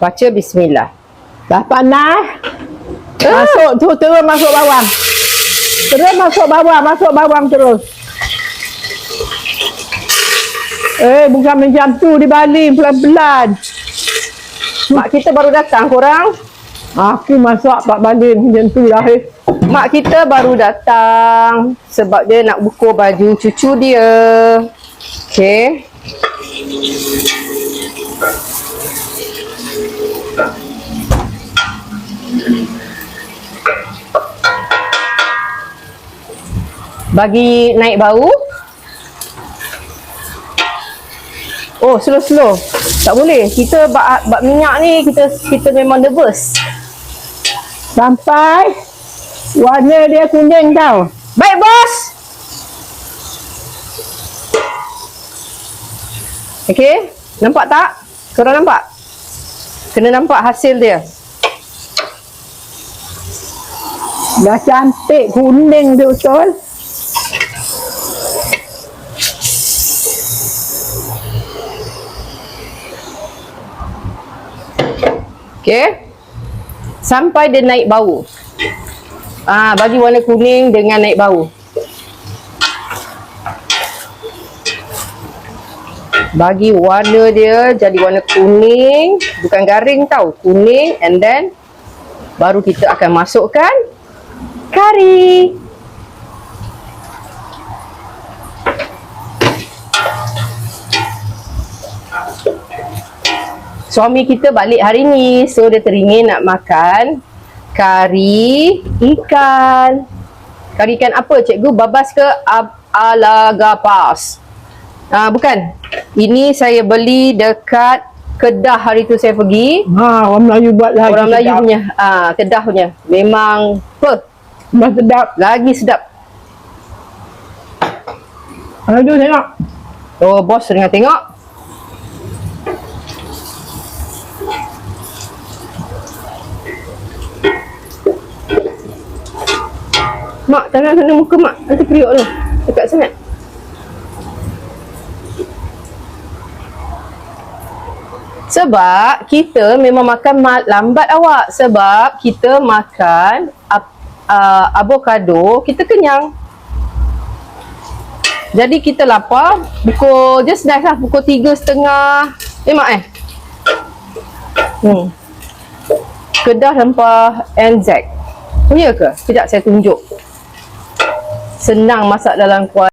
Baca bismillah. Dah panas. Ah. Masuk tu terus masuk bawang. Terus masuk bawang, masuk bawang terus. Eh, bukan macam tu di Bali pelan-pelan. Mak kita baru datang korang. Aku masak Pak Bali macam tu lah. Eh. Mak kita baru datang sebab dia nak buku baju cucu dia. Okey. Bagi naik bau. Oh, slow-slow. Tak boleh. Kita bak, bak minyak ni kita kita memang nervous. Sampai warna dia kuning tau. Baik bos. Okey, nampak tak? Korang nampak? Kena nampak hasil dia. Dah cantik kuning tu betul. Okey. Sampai dia naik bau. Ah, bagi warna kuning dengan naik bau. Bagi warna dia jadi warna kuning, bukan garing tau, kuning and then baru kita akan masukkan kari. Suami kita balik hari ni, so dia teringin nak makan kari ikan. Kari ikan apa cikgu? Babas ke ab- alagapas? Ah bukan. Ini saya beli dekat Kedah hari tu saya pergi. Ha, orang Melayu buat lagi. Orang Melayu punya, ah Kedah punya. Memang apa? Mas sedap. Lagi sedap. Aduh tengok. Oh, bos tengah tengok. Mak, tangan kena muka mak. Nanti periuk tu. Dekat sangat. Sebab kita memang makan ma- lambat awak. Sebab kita makan ap- uh, avocado, kita kenyang. Jadi kita lapar pukul just nice lah pukul tiga setengah. Eh mak eh. Hmm. Kedah rempah Anzac. Oh ya ke? Sekejap saya tunjuk. Senang masak dalam kuali.